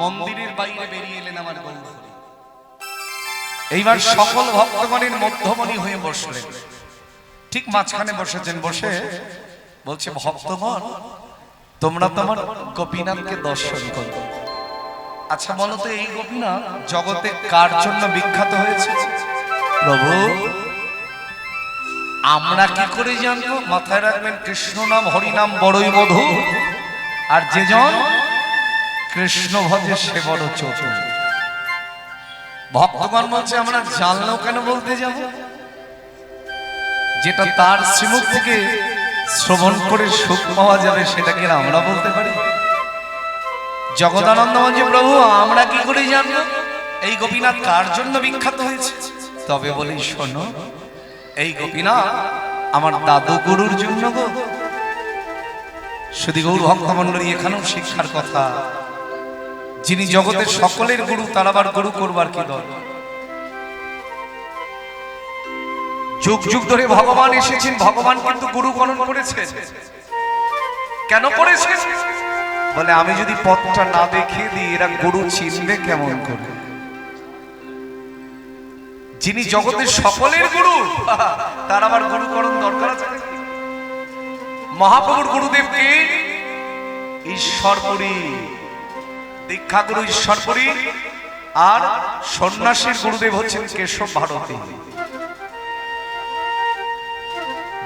মন্দিরের বাইরে বেরিয়ে এলেন আমার গৌরহরি এইবার সকল ভক্তগণের মধ্যমণি হয়ে বসলেন। ঠিক মাঝখানে বসেছেন বসে বলছে ভক্তগণ তোমরা তো আমার গোপীনাথকে দর্শন করো। আচ্ছা বলো তো এই গোপীনাথ জগতে কার জন্য বিখ্যাত হয়েছে? প্রভু আমরা কি করে জানব? মাথায় রাখবেন কৃষ্ণ নাম হরি নাম বড়ই মধু। আর যেজন কৃষ্ণ ভজে সে বড় চতুর ভক্তগণ বলছে, আমরা জানলেও কেন বলতে যাব? যেটা তার শ্রীমুখ থেকে শ্রবণ করে সুখ পাওয়া যাবে, সেটাকে আমরা বলতে পারি? জগদানন্দ বলছে প্রভু, আমরা কি করে জানব? এই গোপীনাথ কার জন্য বিখ্যাত হয়েছে? তবে বলি, শোনো, এই গোপীনাথ আমার দাদু গুরুর জন্য গো। শুধু গৌর ভক্তমন্ডলী এখানেও শিক্ষার কথা যিনি জগতের সকলের গুরু তার আবার গুরু করবার কি দল? যুগ যুগ ধরে ভগবান এসেছেন ভগবান কিন্তু গুরু গণন করেছে কেন করেছে বলে আমি যদি পথটা না দেখিয়ে দিই এরা গুরু চিনবে কেমন করে? যিনি জগতের সকলের গুরু তার আবার গুরুকরণ দরকার আছে? মহাপ্রভুর গুরুদেবকে ঈশ্বরপুরী দীক্ষাগুরু ঈশ্বরপুরী আর সন্ন্যাসীর গুরুদেব হচ্ছেন কেশব ভারতী।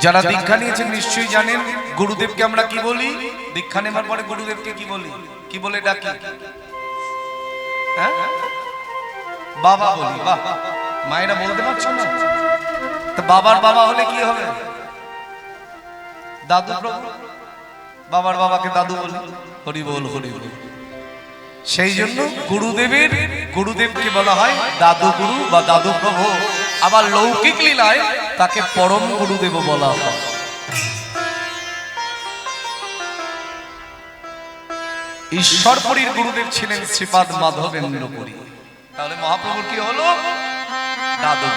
যারা দীক্ষা নিয়েছেন নিশ্চয়ই জানেন গুরুদেবকে আমরা কি বলি? দীক্ষা নেবার পরে গুরুদেবকে কি বলি? কি বলে ডাকি? হ্যাঁ? বাবা বলি বাহ। মায়েরা বলতে পারছ না? তো বাবার বাবা হলে কি হবে? দাদু প্রভু? বাবার বাবাকে দাদু বলি? হরি বল হরি বল সেই জন্য গুরুদেবের, গুরুদেবকে বলা হয় দাদু গুরু বা দাদু প্রভু। আবার লৌকিক লীলায় তাকে পরম গুরুদেব বলা হয়। ঈশ্বরপুরীর গুরুদেব ছিলেন শ্রীপাদ মাধবেন্দ্রপুরী তাহলে মহাপ্রভুর কি হলো? দাদু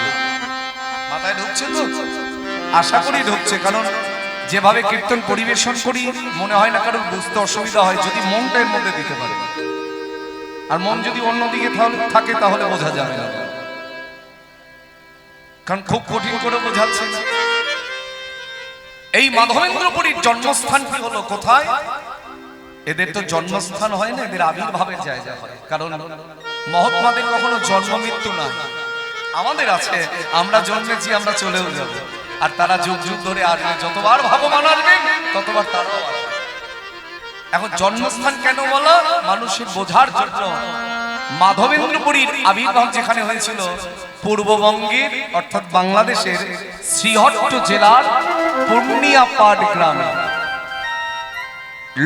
মাথায় ঢুকছে তো? আশা করি ঢুকছে, কারণ যেভাবে কীর্তন পরিবেশন করি, মনে হয় না কারণ বুঝতে অসুবিধা হয়, যদি মনটা মধ্যে দিতে পারে। আর মন যদি অন্যদিকে থাকে, তাহলে বোঝা যাবে না। কারণ খুব কঠিন করে বোঝাচ্ছে। এই মাধবেন্দ্রপুরীর জন্মস্থান কি হলো, কোথায়? এদের তো জন্মস্থান হয় না, এদের আবির্ভাবের জায়গা হয়। কারণ মহাত্মাদের কখনো জন্ম মৃত্যু না আমাদের আছে, আমরা জন্মেছি, আমরা চলেও যাব। আর তারা যুগ যুগ ধরে আসবে যতবার ভাবমান আসবে, ততবার তারাও আসবে। এখন জন্মস্থান কেন বলা? মানুষের বোঝার জন্য। মাধবেন্দ্রপুরীর আবির্ভাব যেখানে হয়েছিল, পূর্ববঙ্গের, অর্থাৎ বাংলাদেশের শ্রীহট্ট জেলার পূর্ণিয়াপাট গ্রামে।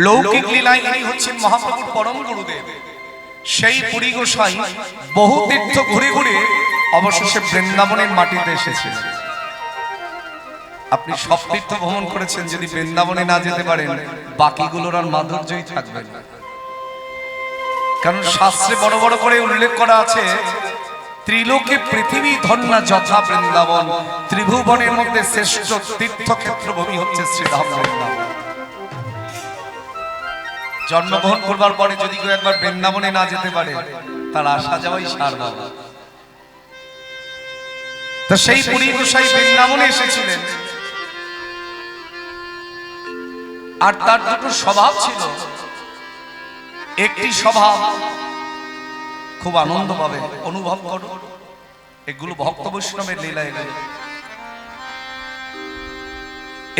লৌকিক লীলায় ইনি হচ্ছেন মহাপ্রভুর পরম গুরুদেব। সেই পুরী গোসাই বহু তীর্থ ঘুরে ঘুরে অবশেষে বৃন্দাবনের মাটিতে এসেছে। আপনি সব তীর্থ ভ্রমণ করেছেন যদি বৃন্দাবনে না যেতে পারেন, বাকিগুলোর আর মাধুর্যই থাকবে না। কারণ শাস্ত্রে বড় বড় করে উল্লেখ করা আছে, ত্রিলোকে পৃথিবী ধন্যা যথা বৃন্দাবন, ত্রিভুবনের মধ্যে শ্রেষ্ঠ তীর্থক্ষেত্র ভূমি হচ্ছে শ্রীধাম বৃন্দাবন। জন্মগ্রহণ করবার পরে যদি কেউ একবার বৃন্দাবনে না যেতে পারে, তার আসা যাওয়াই সার বাবা তা সেই পুরী গোসাই বৃন্দাবনে এসেছিলেন। আর তার দুটো স্বভাব ছিল। একটি স্বভাব খুব আনন্দ পাবে, অনুভব করো। এগুলো ভক্ত বৈষ্ণবের লীলা এগুলো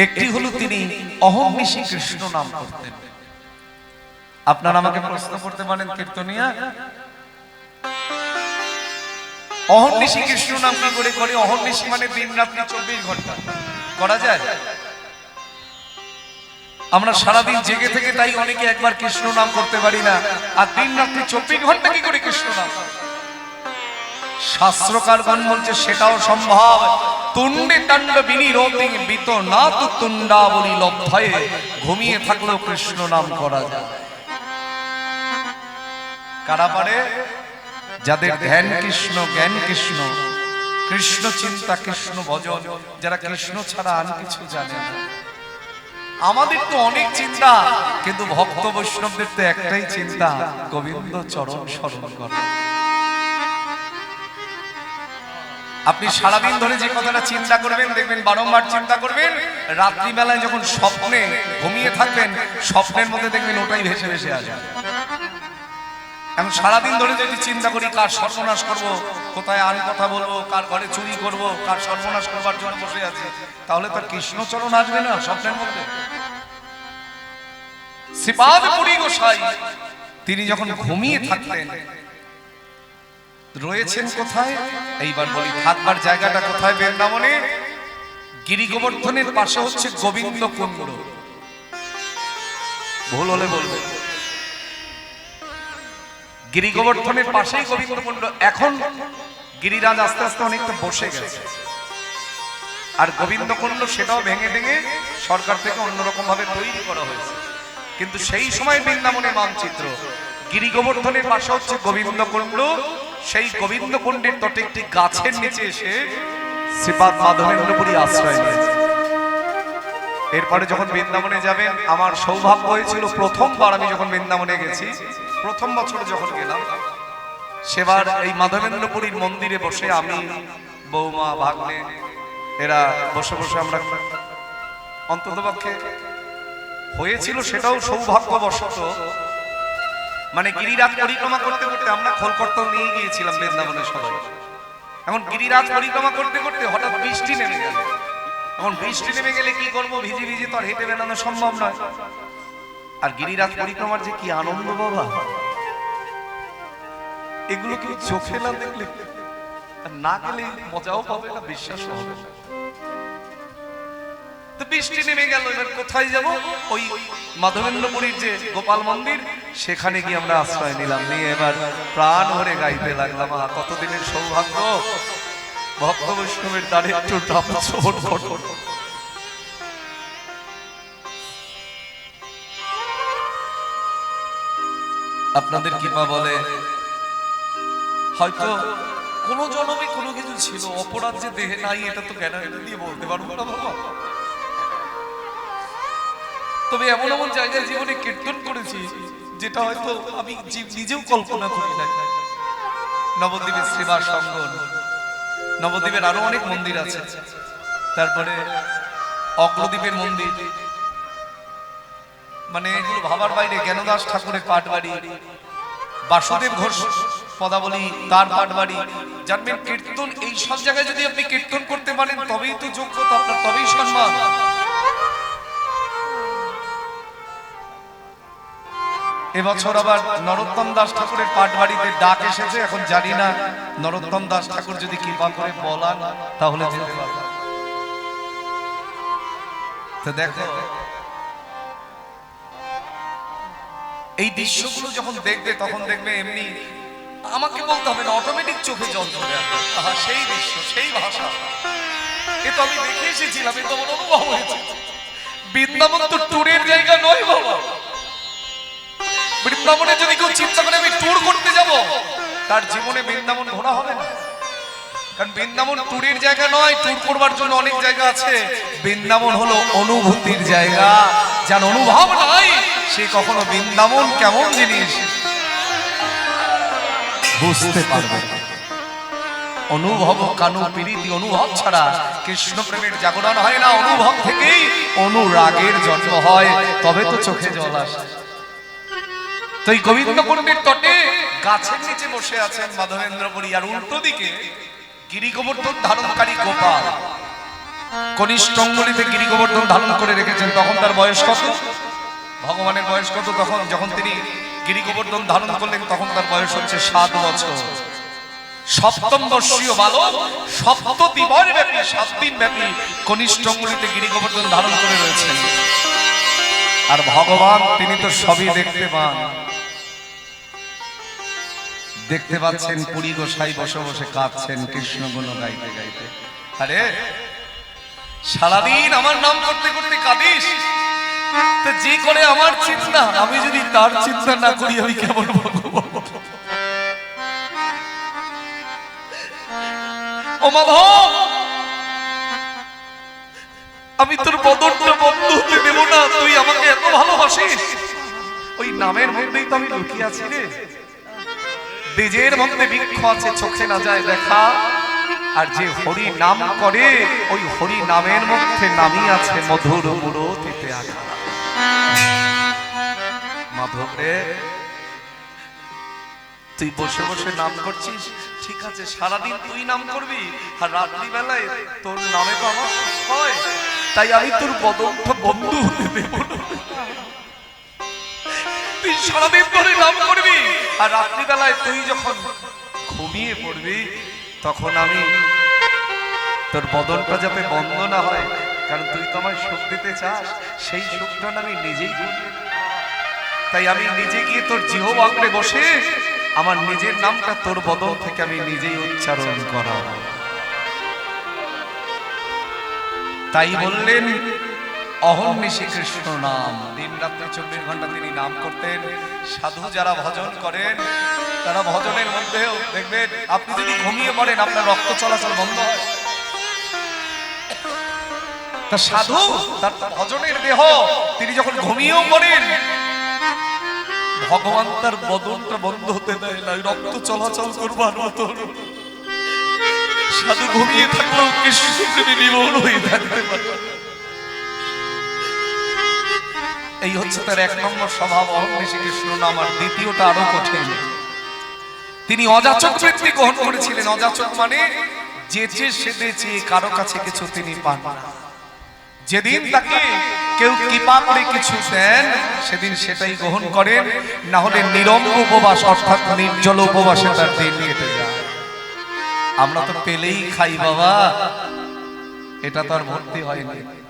একটি হলো তিনি অহর্নিশি কৃষ্ণ নাম করতেন। আপনারা আমাকে প্রশ্ন করতে পারেন, কীর্তনিয়া? অহর্নিশি কৃষ্ণ নাম কি করে করে? অহর্নিশি মানে দিন, রাত্রি, চব্বিশ ঘণ্টা। করা যায়? আমরা সারাদিন জেগে থেকে তাই অনেকে একবার কৃষ্ণ নাম করতে পারি না। আর দিন রাত্রি চব্বিশ ঘণ্টা কি করে কৃষ্ণ নাম শাস্ত্রকারগণ বলছে, সেটাও সম্ভব। তুণ্ডে তাণ্ড বিনিরোধী বিত না তু তুণ্ডা বলি লভ্যায়ে ঘুমিয়ে থাকলেও কৃষ্ণ নাম করা যায়। কারা পারে? যাদের ধ্যান কৃষ্ণ, জ্ঞান কৃষ্ণ কৃষ্ণ চিন্তা, কৃষ্ণ ভজন, যারা কৃষ্ণ ছাড়া আর কিছু জানে না। আমাদের তো অনেক চিন্তা, কিন্তু ভক্ত বৈষ্ণবদের তো একটাই চিন্তা, গোবিন্দ চরণ স্মরণ করা। আপনি সারাদিন ধরে যে কথাটা চিন্তা করবেন, দেখবেন বারংবার চিন্তা করবেন, রাত্রিবেলায় যখন স্বপ্নে ঘুমিয়ে থাকবেন, স্বপ্নের মধ্যে দেখবেন ওটাই ভেসে ভেসে আসবে। এখন সারাদিন ধরে যদি চিন্তা করি, কার সর্বনাশ করব, কোথায় আন কথা বলব, কার ঘরে চুরি করব, কার সর্বনাশ করবার জন্য বসে আছে, তাহলে তার কৃষ্ণচরণ আসবে না স্বপ্নের মধ্যে। গোসাই, তিনি যখন ঘুমিয়ে থাকতেন রয়েছেন কোথায়? এইবার বলি, থাকবার জায়গাটা কোথায় বৃন্দাবনে? গিরি গোবর্ধনের পাশে হচ্ছে গোবিন্দ কুণ্ড ভুল হলে বলবেন। গিরি গোবর্ধনের পাশেই গোবিন্দ কুণ্ড এখন গিরিরাজ আস্তে আস্তে অনেকটা বসে গেছে। আর গোবিন্দ কুণ্ড সেটাও ভেঙে ভেঙে সরকার থেকে অন্যরকম ভাবে তৈরি করা হয়েছে। কিন্তু সেই সময় বৃন্দাবনের মানচিত্র। গিরি গোবর্ধনের পাশে হচ্ছে গোবিন্দ কুণ্ড সেই গোবিন্দ কুণ্ডের তটে একটি গাছের নিচে এসে শ্রীপাদ মাধবেন্দ্রপুরী আশ্রয় নিয়েছে। এরপরে যখন বৃন্দাবনে যাবেন, আমার সৌভাগ্য হয়েছিল প্রথমবার আমি যখন বৃন্দাবনে গেছি, প্রথম বছর যখন গেলাম, সেবার এই মাধবেন্দ্রপুরীর মন্দিরে বসে আমি, বৌমা, ভাগ্নে, এরা বসে বসে আমরা অন্ততপক্ষে হয়েছিল সেটাও সৌভাগ্যবশত। মানে গিরিরাজ পরিক্রমা করতে করতে আমরা খোলকর্তন নিয়ে গিয়েছিলাম বৃন্দাবনের সবাই। এখন গিরিরাজ পরিক্রমা করতে করতে হঠাৎ বৃষ্টি নেমে গেল। এখন বৃষ্টি নেমে গেলে কি করব? ভিজে ভিজে তো আর হেঁটে বেড়ানো সম্ভব নয়। আর গিরিরাজ পরিক্রমার যে কি আনন্দ বাবা। এগুলো কি চোখে না দেখলে না গেলে মজাও পাবে না, বিশ্বাসও হবে তো বৃষ্টি নেমে গেল, এবার কোথায় যাব? ওই মাধবেন্দ্রপুরীর যে গোপাল মন্দির, সেখানে গিয়ে আমরা আশ্রয় নিলাম। নিয়ে এবার প্রাণ ভরে গাইতে লাগলাম। কতদিনের সৌভাগ্য! ভক্ত বৈষ্ণবের একটু আপনাদের বলে, হয়তো কোনো জন্মে কোনো কিছু ছিল, অপরাধ যে দেহে নাই, এটা তো গ্যারান্টি দিয়ে বলতে পারব না বাবা। তবে এমন এমন জায়গায় জীবনে কীর্তন করেছি, যেটা হয়তো আমি নিজেও কল্পনা করি নাই। নবদ্বীপের শ্রীবাস অঙ্গন নবদ্বীপের আরও অনেক মন্দির আছে। তারপরে অগ্রদ্বীপের মন্দির। মানে এগুলো ভাবার বাইরে জ্ঞানদাস ঠাকুরের পাটবাড়ি, বাসুদেব ঘোষ পদাবলী, তার পাটবাড়ি, জানবেন কীর্তন, এই সব জায়গায় যদি আপনি কীর্তন করতে পারেন, তবেই তো যোগ্যতা আপনার তবেই সম্মান। এবছর আবার নরোত্তম দাস ঠাকুরের পাটবাড়িতে ডাক এসেছে, এখন জানি না। নরোত্তম দাস ঠাকুর যদি কৃপা করে বলান, তাহলে দেখো, এই দৃশ্যগুলো যখন দেখবে, তখন দেখবে এমনি আমাকে বলতে হবে না অটোমেটিক চোখে জল চলে সেই দৃশ্য, সেই ভাষা। এ তো আমি দেখে এসেছিলাম, এ তো অনুভব হয়েছে। বৃন্দাবন তো ট্যুরের জায়গা নয় বাবা। বৃন্দাবনে যদি কেউ চিন্তা করে আমি ট্যুর করতে যাব, তার জীবনে বৃন্দাবন ঘোরা হবে না। কারণ বৃন্দাবন ট্যুরের জায়গা নয় ট্যুর করবার জন্য অনেক জায়গা আছে। বৃন্দাবন হলো অনুভূতির জায়গা। যার অনুভব নাই, সে কখনো বৃন্দাবন কেমন জিনিস বুঝতে পারবে অনুভব কানু প্রীতি, অনুভব ছাড়া কৃষ্ণ প্রেমের জাগরণ হয় না। অনুভব থেকেই অনুরাগের জন্ম হয়। তবে তো চোখে জল আসে। তো এই গোবিন্দ কুণ্ডের তটে গাছের নিচে বসে আছেন মাধবেন্দ্রপুরী আর উল্টো দিকে গিরি গোবর্ধন ধারণকারী গোপাল। কনিষ্ঠ অঙ্গলিতে গিরি গোবর্ধন ধারণ করে রেখেছেন তখন তার বয়স কত? ভগবানের বয়স কত তখন? যখন তিনি গিরি গোবর্ধন ধারণ করলেন তখন তার বয়স হচ্ছে সাত বছর। সপ্তম বর্ষীয় বালক সপ্ত দিবর ব্যাপী সাত দিন ব্যাপী কনিষ্ঠ অঙ্গলিতে গিরি গোবর্ধন ধারণ করে রয়েছেন। আর ভগবান তিনি তো সবই দেখতে পান। দেখতে পাচ্ছেন পুরী গোসাই বসে বসে কাঁদছেন কৃষ্ণ গুণ গাইতে গাইতে। আরে, সারাদিন আমার নাম করতে করতে কাঁদিস? যে করে আমার চিন্তা, আমি যদি তার চিন্তা না করি, আমি কেমন আমি তোর বদনটা বন্ধ হতে দেব না, তুই আমাকে এত ভালোবাসিস। ওই নামের মধ্যেই তো আমি লুকিয়ে আছি রে। দেজের মধ্যে বৃক্ষ আছে, চোখে না যায় দেখা। আর যে হরি নাম করে, ওই হরি নামের মধ্যে নামই আছে মধুর মুরতিতে আঘা মাধব রে, তুই বসে বসে নাম করছিস? ঠিক আছে, সারাদিন তুই নাম করবি, আর রাত্রি বেলায় তোর নামে তো আমার হয়। তাই আমি তোর বদলটা বন্ধু হতে দেব তুই সারাদিন ধরে নাম করবি আর রাত্রি বেলায় তুই যখন ঘুমিয়ে পড়বি, তখন আমি তোর বদনটা যাতে বন্ধ না হয়, কারণ তুই তো আমায় সুখ দিতে চাস, সেই সুখটা আমি নিজেই তাই আমি নিজে গিয়ে তোর জিহ আঁকড়ে বসে আমার নিজের নামটা তোর বদল থেকে আমি নিজেই উচ্চারণ করা তাই বললেন অহর্নিশি কৃষ্ণ নাম। দিন রাত্রে চব্বিশ ঘণ্টা তিনি নাম করতেন। সাধু যারা ভজন করেন, তারা ভজনের মধ্যেও দেখবেন, আপনি যদি ঘুমিয়ে পড়েন, আপনার রক্ত চলাচল বন্ধ হয়। তা সাধু, তার ভজনের দেহ, তিনি যখন ঘুমিয়েও পড়েন, ভগবান তার বদনটা বন্ধ হতে দেয় না, রক্ত চলাচল করবার মতো সাধু ঘুমিয়ে থাকলেও কৃষ্ণপ্রেমী বিমোহন হয়ে থাকতে পারে এই হচ্ছে তার এক নম্বর স্বভাব। অহংবেশী কৃষ্ণ নাম আর দ্বিতীয়টা আরও কঠিন। তিনি অযাচক বৃত্তি গ্রহণ করেছিলেন। অযাচক মানে যে যে সেদে চেয়ে কারও কাছে কিছু তিনি পান না। যেদিন তাকে কেউ কৃপা করে কিছু দেন, সেদিন সেটাই গ্রহণ করেন। না হলে নিরম্ব উপবাস, অর্থাৎ নির্জল উপবাসে তার দিন কেটে যায়। আমরা তো পেলেই খাই, বাবা। এটা তো আর ভর্তি হয়নি।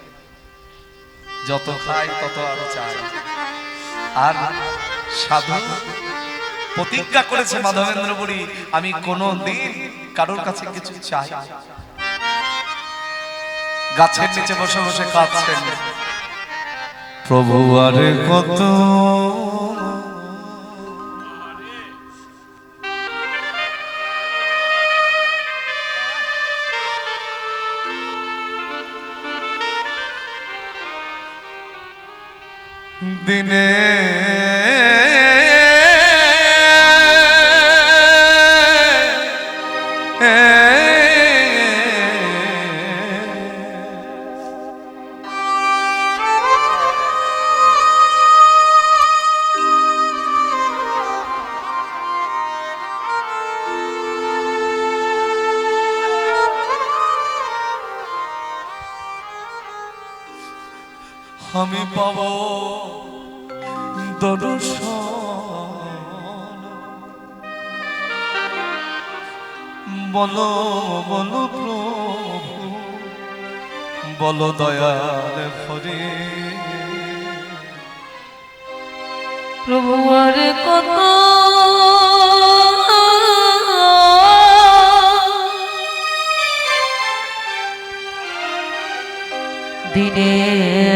যত খাই, তত আরও চাই আর সাধু প্রতিজ্ঞা করেছে মাধবেন্দ্র বলি আমি কোনো দিন কারোর কাছে কিছু চাই। গাছের নিচে বসে বসে কাঁদছেন প্রভু আরে কত আমি পাব দর্শন। বলো বলো প্রভু বলো দয়াল হরে প্রভু আর কত দিনে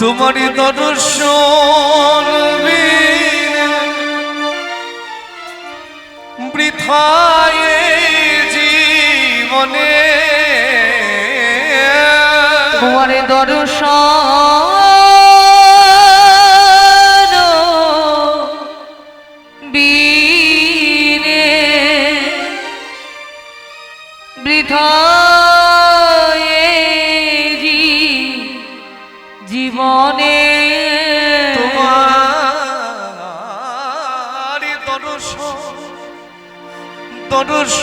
তোমারই দর্শন বৃথায় জীবনে। তোমার দর্শন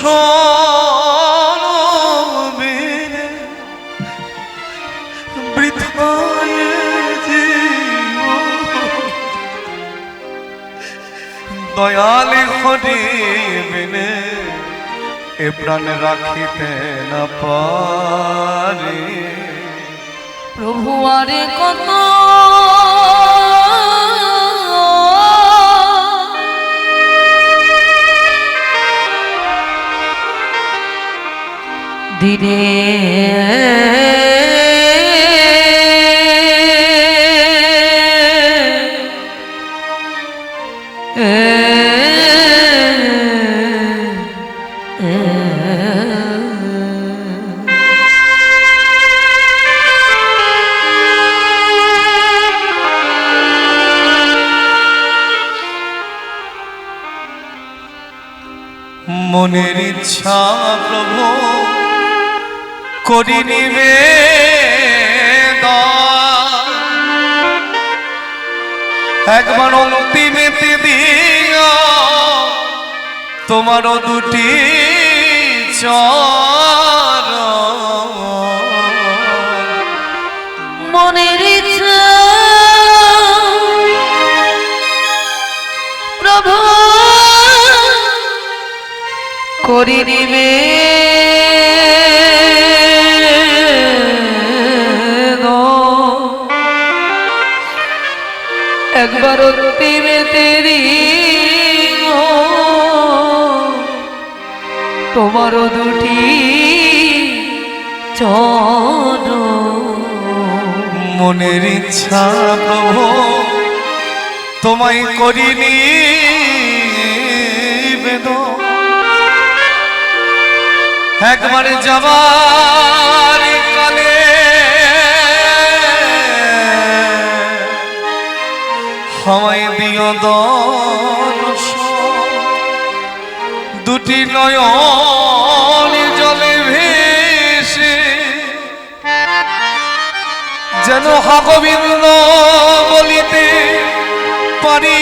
দর্শন বিনে বৃথায় দয়ালে হরে মেনে এ প্রাণ রাখিতে না পারে। প্রভু আরে কত দিনে। মনের ইচ্ছা প্রভু করি নিবে একবার অন্তিমেতে দিও তোমারও দুটি চর মনের ইচ্ছা প্রভু করি নিবে তেরি তোমারও দুটি চর মনের ইচ্ছা প্রভু তোমায় করিনি একবার যাবার দুটি নয়ন জলে ভেসে যেন হগবিন্দ বলিতে পারি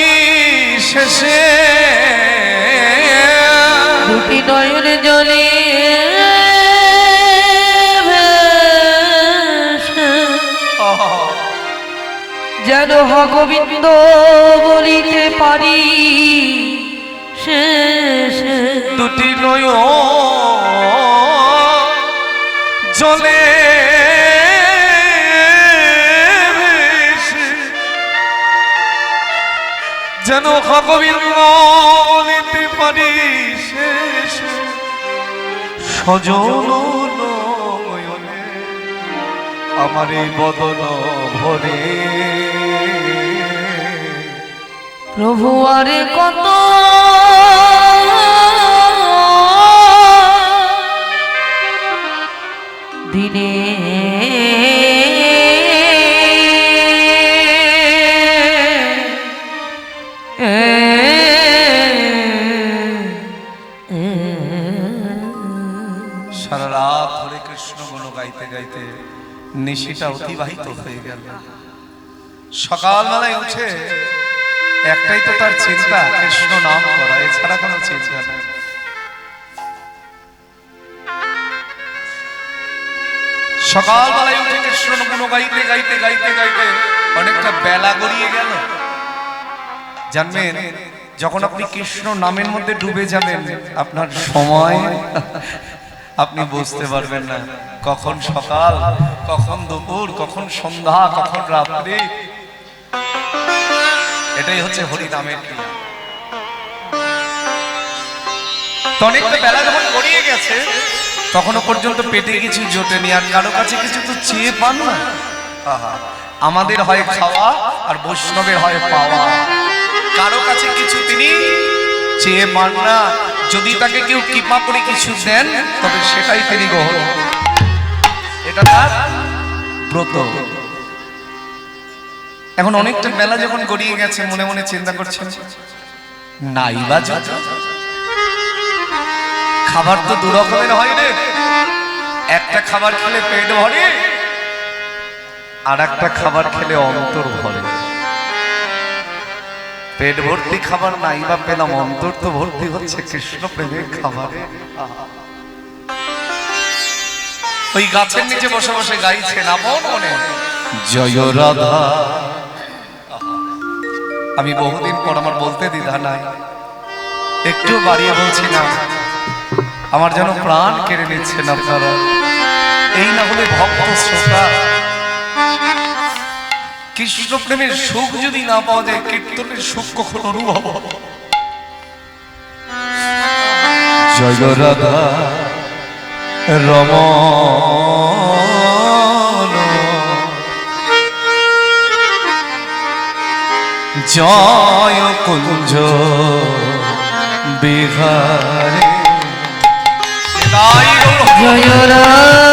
শেষে। দুটি নয়ন জলে ভেসে। যেন ভগবিন্দ বলিতে পারি। শেষ। দুটি নয় জলে যেন হগবিন্দ বলিতে পারি। শেষে। সজন আমার এই বদন ভরে। প্রভু আরে কত দিনে নিশিটা অতিবাহিত হয়ে গেল। সকালবেলায় উঠে একটাই তো তার চিন্তা, কৃষ্ণ নাম করা, এছাড়া কোনো চিন্তা নেই। সকালবেলায় উঠে কৃষ্ণ গুণ গাইতে গাইতে গাইতে গাইতে অনেকটা বেলা গড়িয়ে গেল। জানবেন, যখন আপনি কৃষ্ণ নামের মধ্যে ডুবে যাবেন, আপনার সময় আপনি বুঝতে পারবেন না। কখন সকাল, কখন দুপুর, কখন সন্ধ্যা, কখন রাত্রি। এটাই হচ্ছে হরি নামের ক্রিয়া। অনেকটা বেলা যখন গড়িয়ে গেছে, তখনও পর্যন্ত পেটে কিছু জোটেনি, আর কারও কাছে কিছু তো চেয়ে পান না। আমাদের হয় খাওয়া আর বৈষ্ণবের হয় পাওয়া। কারও কাছে কিছু তিনি চেয়ে পান না। যদি তাকে কেউ কৃপা করে কিছু দেন, তবে সেটাই তিনি গ্রহণ এটা তার ব্রত। এখন অনেকটা বেলা যখন গড়িয়ে গেছে, মনে মনে চিন্তা করছেন, নাই বা। খাবার তো দু রকমের হয় রে। একটা খাবার খেলে পেট ভরে, আর একটা খাবার খেলে অন্তর ভরে। পেট ভর্তি খাবার নাই বা পেলাম অন্তর তো ভর্তি হচ্ছে কৃষ্ণ প্রেমের খাবারে। ওই গাছের নিচে বসে বসে গাইছেন আপন মনে। জয় রাধা। আমি বহুদিন পর আমার বলতে দ্বিধা নাই। একটু বাড়িয়ে বলছি না আমার যেন প্রাণ কেড়ে নিচ্ছেন আপনারা। এই না হলে ভক্ত শ্রোতা কৃষ্ণ প্রেমের সুখ যদি না পাওয়া যায় কীর্তনের সুখ কখন অনুভব হবে? জয় রাধা রমণ। জয় কুঞ্জ বিহারে। জয় রাধা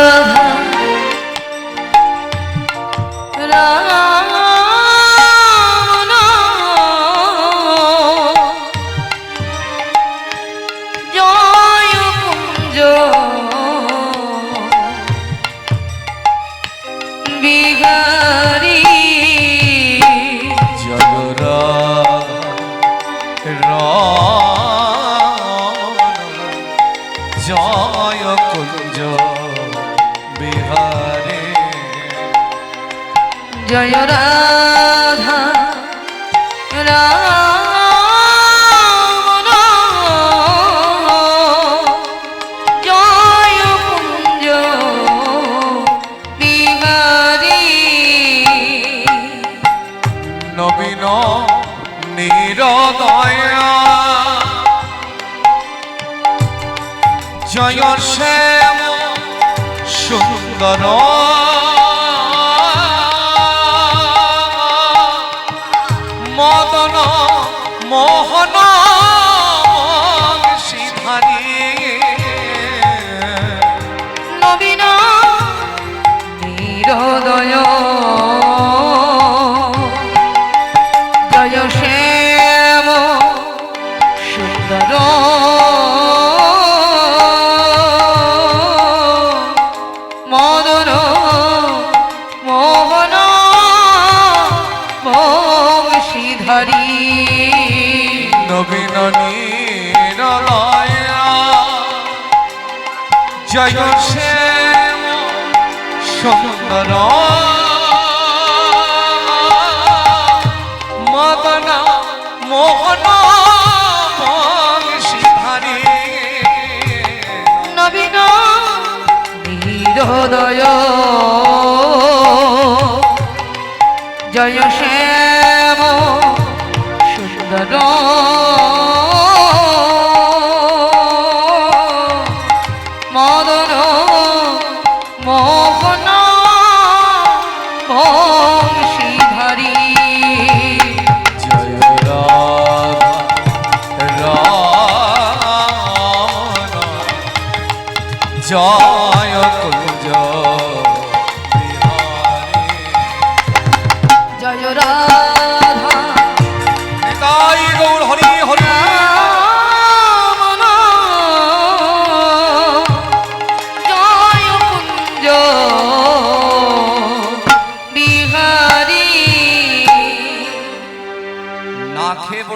কুঞ্জ বিহারী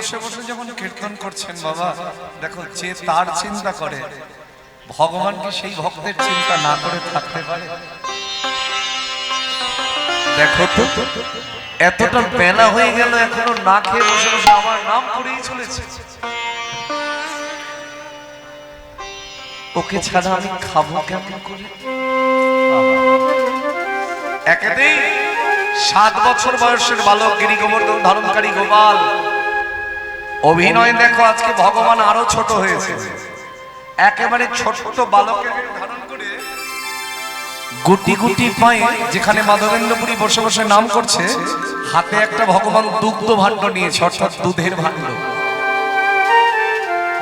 বসে বসে যখন কীর্তন করছেন বাবা, দেখো যে তার চিন্তা করে, ভগবান কি সেই ভক্তের চিন্তা না করে থাকতে পারে? দেখো তো, এতটা বেলা হয়ে গেল, এখনও না খেয়ে বসে বসে আমার নাম করেই চলেছে। ওকে ছাড়া আমি খাব কেমন করে? একেতেই সাত বছর বয়সের বালক গিরি গোবর্ধন ধারণকারী গোপাল। অভিনয় দেখো, আজকে ভগবান আরও ছোট হয়েছে। একেবারে ছোট বালকের ধারণ করে গুটি গুটি পায়ে, যেখানে মাধবেন্দ্রপুরী বসে বসে নাম করছে, হাতে একটা ভগবান দুগ্ধ ভাণ্ড নিয়েছে, অর্থাৎ দুধের ভাণ্ড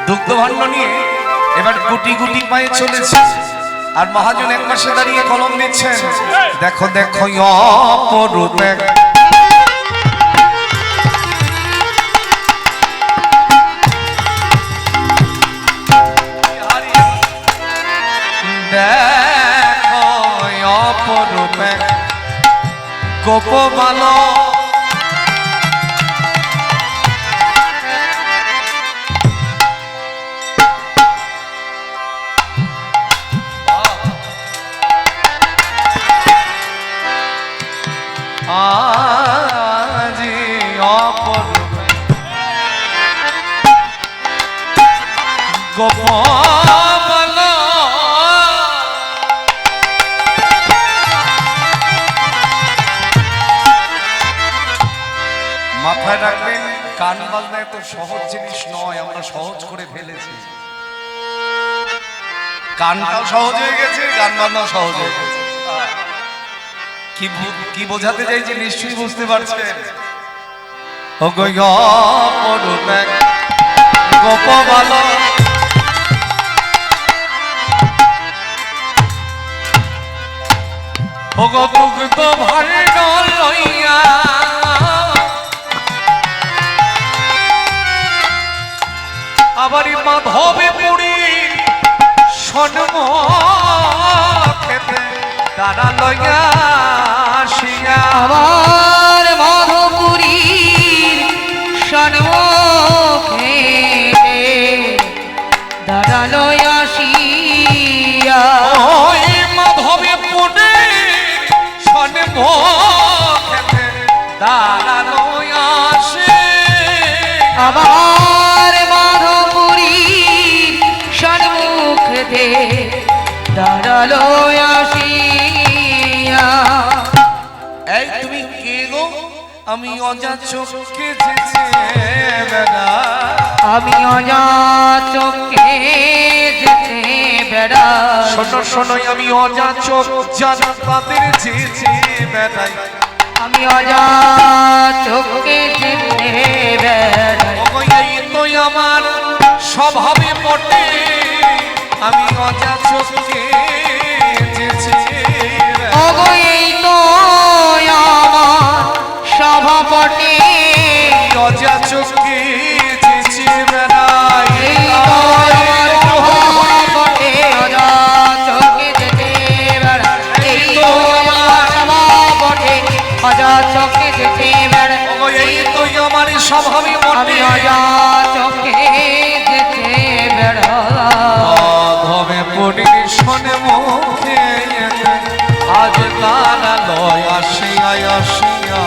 দুগ্ধ ভাণ্ড নিয়ে এবার গুটি গুটি পায়ে চলেছে, আর মহাজন এক পাশে দাঁড়িয়ে কলম দিচ্ছেন, দেখো দেখো অপরূপ এক કોકો વાલો. এত সহজ জিনিস নয়, আমরা সহজ করে ফেলেছি। গানটাও সহজ হয়ে গেছে গান বাজনাও সহজ হয়ে গেছে। কি কি বোঝাতে চাইছি নিশ্চয়ই বুঝতে পারছেন? ও গয়া পড়ুনেক গোপবাল। ও গো মুগ্ধ ভাণ্ড লইয়া মাধবে পুরী সন্ম খেতে তারা লইয়া আমি অজা বেড়া। আমি অজা চোখে যেতে বেড়া। শোনো শোনোই আমি অজা চোখ জানা তাদের যেছে বেড়াই আমি অজা চোখে যেতে বেড়াই আমার স্বভাবে আজ তারা লয় আসিয়া আসিয়া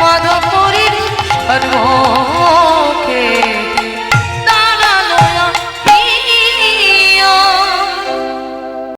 মাধবপুরীর সর্ব